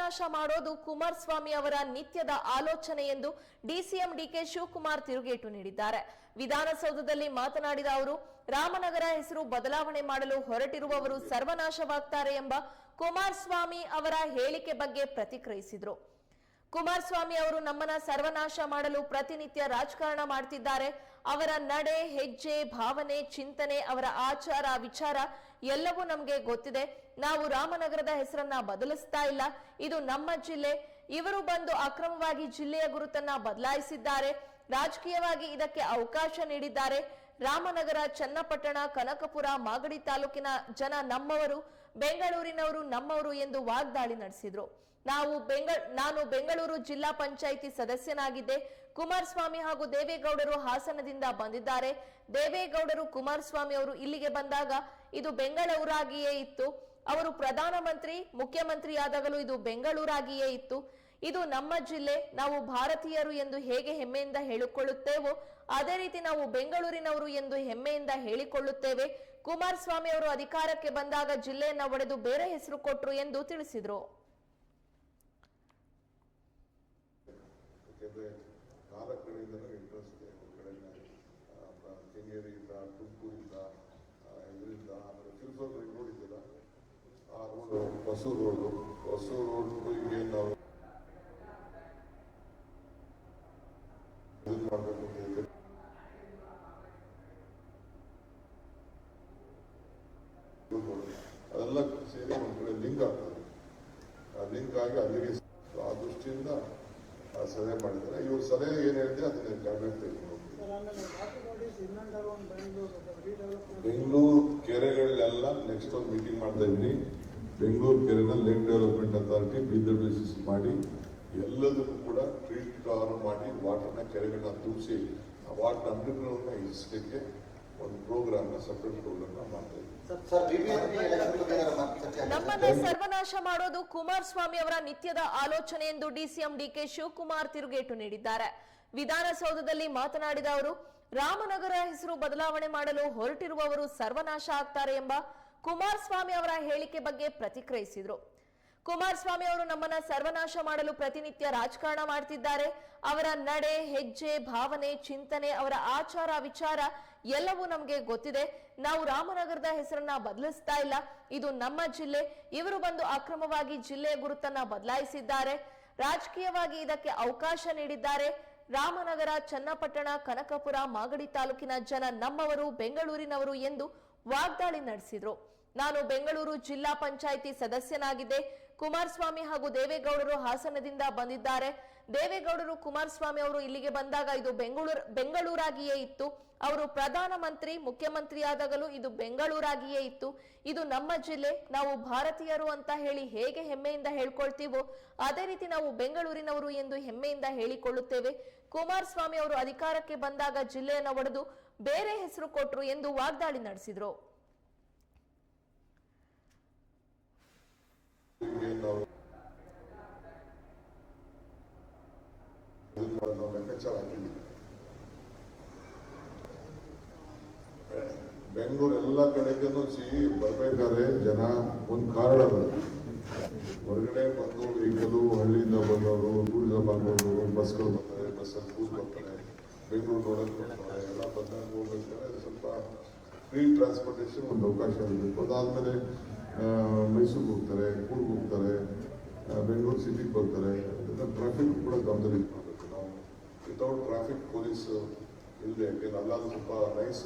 ಸರ್ವನಾಶ ಮಾಡೋದು ಕುಮಾರಸ್ವಾಮಿ ಅವರ ನಿತ್ಯದ ಆಲೋಚನೆ ಎಂದು ಡಿಸಿಎಂ ಡಿಕೆ ಶಿವಕುಮಾರ್ ತಿರುಗೇಟು ನೀಡಿದ್ದಾರೆ. ವಿಧಾನಸೌಧದಲ್ಲಿ ಮಾತನಾಡಿದ ಅವರು, ರಾಮನಗರ ಹೆಸರು ಬದಲಾವಣೆ ಮಾಡಲು ಹೊರಟಿರುವವರು ಸರ್ವನಾಶವಾಗ್ತಾರೆ ಎಂಬ ಕುಮಾರಸ್ವಾಮಿ ಅವರ ಹೇಳಿಕೆ ಬಗ್ಗೆ ಪ್ರತಿಕ್ರಿಯಿಸಿದರು. ಕುಮಾರಸ್ವಾಮಿ ಅವರು ನಮ್ಮನ್ನ ಸರ್ವನಾಶ ಮಾಡಲು ಪ್ರತಿನಿತ್ಯ ರಾಜಕಾರಣ ಮಾಡ್ತಿದ್ದಾರೆ. ಅವರ ನಡೆ, ಹೆಜ್ಜೆ, ಭಾವನೆ, ಚಿಂತನೆ, ಅವರ ಆಚಾರ, ವಿಚಾರ ಎಲ್ಲವೂ ನಮಗೆ ಗೊತ್ತಿದೆ. ನಾವು ರಾಮನಗರದ ಹೆಸರನ್ನ ಬದಲಿಸ್ತಾ ಇಲ್ಲ. ಇದು ನಮ್ಮ ಜಿಲ್ಲೆ. ಇವರು ಬಂದು ಅಕ್ರಮವಾಗಿ ಜಿಲ್ಲೆಯ ಗುರುತನ್ನ ಬದಲಾಯಿಸಿದ್ದಾರೆ. ರಾಜಕೀಯವಾಗಿ ಇದಕ್ಕೆ ಅವಕಾಶ ನೀಡಿದ್ದಾರೆ. ರಾಮನಗರ, ಚನ್ನಪಟ್ಟಣ, ಕನಕಪುರ, ಮಾಗಡಿ ತಾಲೂಕಿನ ಜನ ನಮ್ಮವರು, ಬೆಂಗಳೂರಿನವರು ನಮ್ಮವರು ಎಂದು ವಾಗ್ದಾಳಿ ನಡೆಸಿದ್ರು. ನಾವು ಬೆಂಗಳ ನಾನು ಬೆಂಗಳೂರು ಜಿಲ್ಲಾ ಪಂಚಾಯಿತಿ ಸದಸ್ಯನಾಗಿದ್ದೆ. ಕುಮಾರಸ್ವಾಮಿ ಹಾಗೂ ದೇವೇಗೌಡರು ಹಾಸನದಿಂದ ಬಂದಿದ್ದಾರೆ. ದೇವೇಗೌಡರು ಕುಮಾರಸ್ವಾಮಿ ಅವರು ಇಲ್ಲಿಗೆ ಬಂದಾಗ ಇದು ಬೆಂಗಳೂರಾಗಿಯೇ ಇತ್ತು. ಅವರು ಪ್ರಧಾನಮಂತ್ರಿ ಮುಖ್ಯಮಂತ್ರಿ ಆದಾಗಲೂ ಇದು ಬೆಂಗಳೂರಾಗಿಯೇ ಇತ್ತು. ಇದು ನಮ್ಮ ಜಿಲ್ಲೆ, ನಾವು ಭಾರತೀಯರು ಎಂದು ಹೇಗೆ ಹೆಮ್ಮೆಯಿಂದ ಹೇಳಿಕೊಳ್ಳುತ್ತೇವೋ, ಅದೇ ರೀತಿ ನಾವು ಬೆಂಗಳೂರಿನವರು ಎಂದು ಹೆಮ್ಮೆಯಿಂದ ಹೇಳಿಕೊಳ್ಳುತ್ತೇವೆ. ಕುಮಾರಸ್ವಾಮಿ ಅವರು ಅಧಿಕಾರಕ್ಕೆ ಬಂದಾಗ ಜಿಲ್ಲೆಯನ್ನ ಒಡೆದು ಬೇರೆ ಹೆಸರು ಕೊಟ್ಟರು ಎಂದು ತಿಳಿಸಿದ್ರು. ಯಾಕೆಂದರೆ ನಾಲ್ಕು ಕಡೆಯಿಂದ ಇಂಟ್ರೆಸ್ಟ್ ಇದೆ ಒಂದು ಕಡೆ. ಕೆಂಗೇರಿಯಿಂದ ತುಮಕೂರಿಂದ ಇದರಿಂದ, ಆಮೇಲೆ ತಿರುಪತಿ ರೋಡ್ ಆ ರೋಡು ಹೊಸೂರು ರೋಡು ಹೊಸೂರು ರೋಡ್ಗೆ ನಾವು ಅದೆಲ್ಲ ಸೇರಿ ಒಂದು ಕಡೆ ಲಿಂಕ್ ಆಗ್ತದೆ. ಆ ಲಿಂಕ್ ಆಗಿ ಅಲ್ಲಿಗೆ ಸಲಹೆ ಮಾಡಿದ್ದಾರೆ. ಇವ್ರ ಸಲಹೆ ಏನು ಹೇಳ್ತೀವಿ ಅದನ್ನ ಒಂದು ಬೆಂಗಳೂರು ಕೆರೆಗಳಲ್ಲೆಲ್ಲ ಬೆಂಗಳೂರು ಕೆರೆಗಳೆಲ್ಲ ನೆಕ್ಸ್ಟ್ ಒಂದು ಮೀಟಿಂಗ್ ಮಾಡ್ತಾ ಇದ್ದೀನಿ. Bengaluru ಕೆರೆನ lake development authority B W C ಮಾಡಿ ಎಲ್ಲದಕ್ಕೂ ಕೂಡ ಟ್ರೀಟ್ ಕವರ್ ಮಾಡಿ ವಾಟರ್ನ ಕೆರೆಗಳನ್ನ ತುಂಬಿಸಿ ಆ ವಾಟರ್ ಅಂಡರ್ಗ್ರೌಂಡ್ನ ಇಳಿಸ್ಲಿಕ್ಕೆ ಒಂದು ಪ್ರೋಗ್ರಾಮ್ನ ಸಪ್ರೇಟ್ ಪ್ರೋಗ್ರಾಮ್ನ ಮಾಡ್ತಾ ಇದ್ವಿ ನಮ್ಮನ್ನ ಸರ್ವನಾಶ ಮಾಡೋದು ಕುಮಾರಸ್ವಾಮಿ ಅವರ ನಿತ್ಯದ ಆಲೋಚನೆ ಎಂದು ಡಿಸಿಎಂ ಡಿಕೆ ಶಿವಕುಮಾರ್ ತಿರುಗೇಟು ನೀಡಿದ್ದಾರೆ. ವಿಧಾನಸೌಧದಲ್ಲಿ ಮಾತನಾಡಿದ ಅವರು, ರಾಮನಗರ ಹೆಸರು ಬದಲಾವಣೆ ಮಾಡಲು ಹೊರಟಿರುವವರು ಸರ್ವನಾಶ ಆಗ್ತಾರೆ ಎಂಬ ಕುಮಾರಸ್ವಾಮಿ ಅವರ ಹೇಳಿಕೆ ಬಗ್ಗೆ ಪ್ರತಿಕ್ರಿಯಿಸಿದರು. ಕುಮಾರಸ್ವಾಮಿ ಅವರು ನಮ್ಮನ್ನ ಸರ್ವನಾಶ ಮಾಡಲು ಪ್ರತಿನಿತ್ಯ ರಾಜಕಾರಣ ಮಾಡ್ತಿದ್ದಾರೆ. ಅವರ ನಡೆ, ಹೆಜ್ಜೆ, ಭಾವನೆ, ಚಿಂತನೆ, ಅವರ ಆಚಾರ, ವಿಚಾರ ಎಲ್ಲವೂ ನಮಗೆ ಗೊತ್ತಿದೆ. ನಾವು ರಾಮನಗರದ ಹೆಸರನ್ನ ಬದಲಿಸ್ತಾ ಇಲ್ಲ. ಇದು ನಮ್ಮ ಜಿಲ್ಲೆ. ಇವರು ಬಂದು ಅಕ್ರಮವಾಗಿ ಜಿಲ್ಲೆಯ ಗುರುತನ್ನ ಬದಲಾಯಿಸಿದ್ದಾರೆ. ರಾಜಕೀಯವಾಗಿ ಇದಕ್ಕೆ ಅವಕಾಶ ನೀಡಿದ್ದಾರೆ. ರಾಮನಗರ, ಚನ್ನಪಟ್ಟಣ, ಕನಕಪುರ, ಮಾಗಡಿ ತಾಲೂಕಿನ ಜನ ನಮ್ಮವರು, ಬೆಂಗಳೂರಿನವರು ಎಂದು ವಾಗ್ದಾಳಿ ನಡೆಸಿದ್ರು. ನಾನು ಬೆಂಗಳೂರು ಜಿಲ್ಲಾ ಪಂಚಾಯಿತಿ ಸದಸ್ಯನಾಗಿದ್ದೆ. ಕುಮಾರಸ್ವಾಮಿ ಹಾಗೂ ದೇವೇಗೌಡರು ಹಾಸನದಿಂದ ಬಂದಿದ್ದಾರೆ. ದೇವೇಗೌಡರು ಕುಮಾರಸ್ವಾಮಿ ಅವರು ಇಲ್ಲಿಗೆ ಬಂದಾಗ ಇದು ಬೆಂಗಳೂರು ಬೆಂಗಳೂರಾಗಿಯೇ ಇತ್ತು. ಅವರು ಪ್ರಧಾನಮಂತ್ರಿ, ಮುಖ್ಯಮಂತ್ರಿಯಾದಾಗಲೂ ಇದು ಬೆಂಗಳೂರಾಗಿಯೇ ಇತ್ತು. ಇದು ನಮ್ಮ ಜಿಲ್ಲೆ, ನಾವು ಭಾರತೀಯರು ಅಂತ ಹೇಳಿ ಹೇಗೆ ಹೆಮ್ಮೆಯಿಂದ ಹೇಳ್ಕೊಳ್ತೀವೋ, ಅದೇ ರೀತಿ ನಾವು ಬೆಂಗಳೂರಿನವರು ಎಂದು ಹೆಮ್ಮೆಯಿಂದ ಹೇಳಿಕೊಳ್ಳುತ್ತೇವೆ. ಕುಮಾರಸ್ವಾಮಿ ಅವರು ಅಧಿಕಾರಕ್ಕೆ ಬಂದಾಗ ಜಿಲ್ಲೆಯನ್ನು ಒಡೆದು ಬೇರೆ ಹೆಸರು ಕೊಟ್ಟರು ಎಂದು ವಾಗ್ದಾಳಿ ನಡೆಸಿದ್ರು ಹೀಗೆ ನಾವು ಲೆಕ್ಕಾಚಾರ ಹಾಕಿದ್ವಿ ಬೆಂಗಳೂರು ಎಲ್ಲ ಕಡೆಗೂ ಸಿ ಬರ್ಬೇಕಾದ್ರೆ ಜನ ಒಂದು ಕಾರಣ ಹೊರಗಡೆ ಬಂದು ವೆಹಿಕಲು ಹಳ್ಳಿಯಿಂದ ಬಂದವರು ಟೂರಿಸಂ ಬಂದವರು ಬಸ್ಗಳು ಬರ್ತಾರೆ ಬಸ್ಸಲ್ಲಿ ಕೂಸ್ ಬರ್ತಾರೆ, ಬೆಂಗಳೂರು ನೋಡೋಕೆ ಬರ್ತಾರೆ, ಎಲ್ಲ ಬಂದಾಗ ಹೋಗ್ಬೇಕಾದ್ರೆ ಸ್ವಲ್ಪ ಫ್ರೀ ಟ್ರಾನ್ಸ್ಪೋರ್ಟೇಷನ್ ಒಂದು ಅವಕಾಶ ಇರಬೇಕು ಅದಾದಮೇಲೆ ಮೈಸೂರಿಗೆ ಹೋಗ್ತಾರೆ ಕೂರ್ಗ್ ಹೋಗ್ತಾರೆ ಬೆಂಗಳೂರು ಸಿಟಿಗೆ ಬರ್ತಾರೆ. ಟ್ರಾಫಿಕ್ ಕೂಡ ಗಮನದಲ್ಲಿ ಮಾಡಬೇಕು ನಾವು ವಿತೌಟ್ ಟ್ರಾಫಿಕ್ ಪೊಲೀಸ್ ಇಲ್ಲದೆ ಯಾಕೆಂದ್ರೆ ಅಲ್ಲಾದ್ರೂ ಸ್ವಲ್ಪ ನೈಸ್